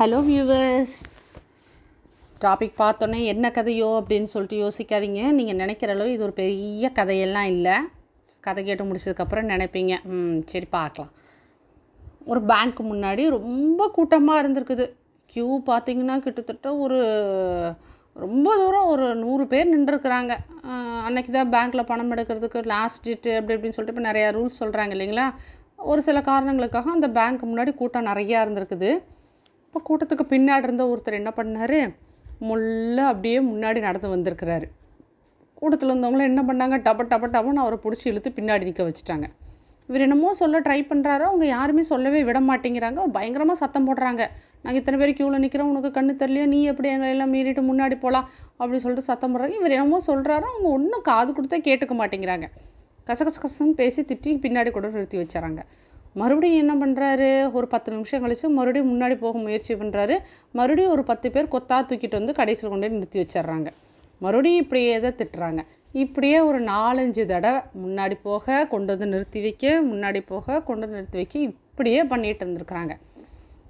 Hello viewers topic பார்த்தோன்னே என்ன கதையோ அப்படின்னு சொல்லிட்டு யோசிக்காதீங்க. நீங்கள் நினைக்கிற அளவு இது ஒரு பெரிய கதையெல்லாம் இல்லை. கதை கேட்டு முடிச்சதுக்கப்புறம் நினைப்பீங்க. ம் சரி பார்க்கலாம். ஒரு பேங்க் முன்னாடி ரொம்ப கூட்டமாக இருந்திருக்குது. க்யூ பார்த்தீங்கன்னா கிட்டத்தட்ட ஒரு ரொம்ப தூரம் ஒரு நூறு பேர் நின்றுருக்குறாங்க. அன்னைக்கு தான் பேங்க்கில் பணம் எடுக்கிறதுக்கு லாஸ்ட் டேட்டு அப்படி இப்படின்னு சொல்லிட்டு இப்போ நிறையா ரூல்ஸ் சொல்கிறாங்க இல்லைங்களா? ஒரு சில காரணங்களுக்காக அந்த பேங்க் முன்னாடி கூட்டம் நிறையா இருந்திருக்குது. இப்போ கூட்டத்துக்கு பின்னாடி இருந்த ஒருத்தர் என்ன பண்ணார்? முள்ள அப்படியே முன்னாடி நடந்து வந்திருக்கிறாரு. கூட்டத்தில் இருந்தவங்களும் என்ன பண்ணாங்க? டப டப டபன்னு அவரை பிடிச்சி இழுத்து பின்னாடி நிற்க வச்சுட்டாங்க. இவர் என்னமோ சொல்ல ட்ரை பண்ணுறாரோ அவங்க யாருமே சொல்லவே விட மாட்டேங்கிறாங்க. அவர் பயங்கரமாக சத்தம் போடுறாங்க. நாங்கள் இத்தனை பேர் க்யூவில் நிற்கிறோம் உனக்கு கண்ணு தெரியலையா? நீ எப்படி எங்களை எல்லாம் மீறிட்டு முன்னாடி போகலாம் அப்படின்னு சொல்லிட்டு சத்தம் போடுறாங்க. இவர் என்னமோ சொல்கிறாரோ அவங்க ஒன்றும் காது கொடுத்தே கேட்டுக்க மாட்டேங்கிறாங்க. கசகச கசன்னு பேசி திட்டி பின்னாடி கூட நிறுத்தி வச்சுறாங்க மறுபடியும் என்ன பண்ணுறாரு ஒரு பத்து நிமிஷம் கழித்து மறுபடியும் முன்னாடி போக முயற்சி பண்ணுறாரு மறுபடியும் ஒரு பத்து பேர் கொத்தா தூக்கிட்டு வந்து கடைசியில் கொண்டு போய் நிறுத்தி வச்சிடுறாங்க. மறுபடியும் இப்படியே தான் திட்டுறாங்க. இப்படியே ஒரு நாலஞ்சு தடவை முன்னாடி போக கொண்டு வந்து நிறுத்தி வைக்க முன்னாடி போக கொண்டு வந்து நிறுத்தி வைக்க இப்படியே பண்ணிகிட்டு இருந்திருக்கிறாங்க.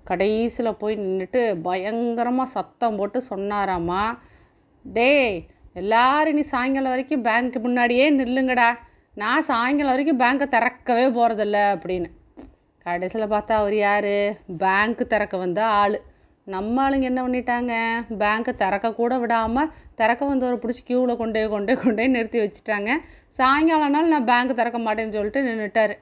கடைசியில் போய் நின்றுட்டு பயங்கரமாக சத்தம் போட்டு சொன்னாராமா டேய் எல்லாரும் நீ சாயங்காலம் வரைக்கும் பேங்க்கு முன்னாடியே நில்லுங்கடா. நான் சாயங்காலம் வரைக்கும் பேங்க்கை திறக்கவே போகிறதில்ல அப்படின்னு. கடைசியில் பார்த்தா அவர் யார்? பேங்க்கு திறக்க வந்த ஆள். நம்ம ஆளுங்க என்ன பண்ணிட்டாங்க? பேங்க்கை திறக்க கூட விடாமல் திறக்க வந்தவரை பிடிச்சி க்யூவில் கொண்டே கொண்டே கொண்டே நிறுத்தி வச்சுட்டாங்க. சாயங்காலம் நாள் நான் பேங்க் திறக்க மாட்டேன்னு சொல்லிட்டு நின்றுட்டார்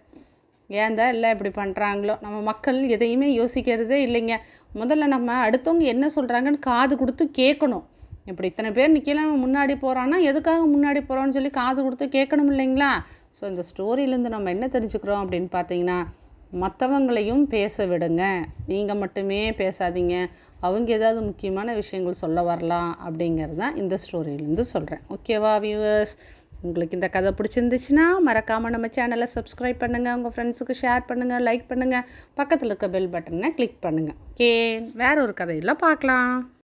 ஏன் இல்லை இப்படி பண்ணுறாங்களோ நம்ம மக்கள் எதையுமே யோசிக்கிறதே இல்லைங்க. முதல்ல நம்ம அடுத்தவங்க என்ன சொல்கிறாங்கன்னு காது கொடுத்து கேட்கணும். இப்படி இத்தனை பேர் நிற்கலாம் முன்னாடி போகிறான்னா எதுக்காக முன்னாடி போகிறோன்னு சொல்லி காது கொடுத்து கேட்கணும் இல்லைங்களா? ஸோ இந்த ஸ்டோரியிலேருந்து நம்ம என்ன தெரிஞ்சுக்கிறோம் அப்படின்னு பார்த்தீங்கன்னா மற்றவங்களையும் பேச விடுங்க. நீங்கள் மட்டுமே பேசாதீங்க. அவங்க ஏதாவது முக்கியமான விஷயங்கள் சொல்ல வரலாம் அப்படிங்கிறது தான் இந்த ஸ்டோரியிலேருந்து சொல்கிறேன் ஓகேவா வியூவர்ஸ் உங்களுக்கு இந்த கதை பிடிச்சிருந்துச்சுன்னா மறக்காமல் நம்ம சேனலை சப்ஸ்கிரைப் பண்ணுங்கள் உங்கள் ஃப்ரெண்ட்ஸுக்கு ஷேர் பண்ணுங்கள் லைக் பண்ணுங்கள் பக்கத்தில் இருக்க பெல் பட்டனை கிளிக் பண்ணுங்கள் ஓகே வேற ஒரு கதையில் பார்க்கலாம்.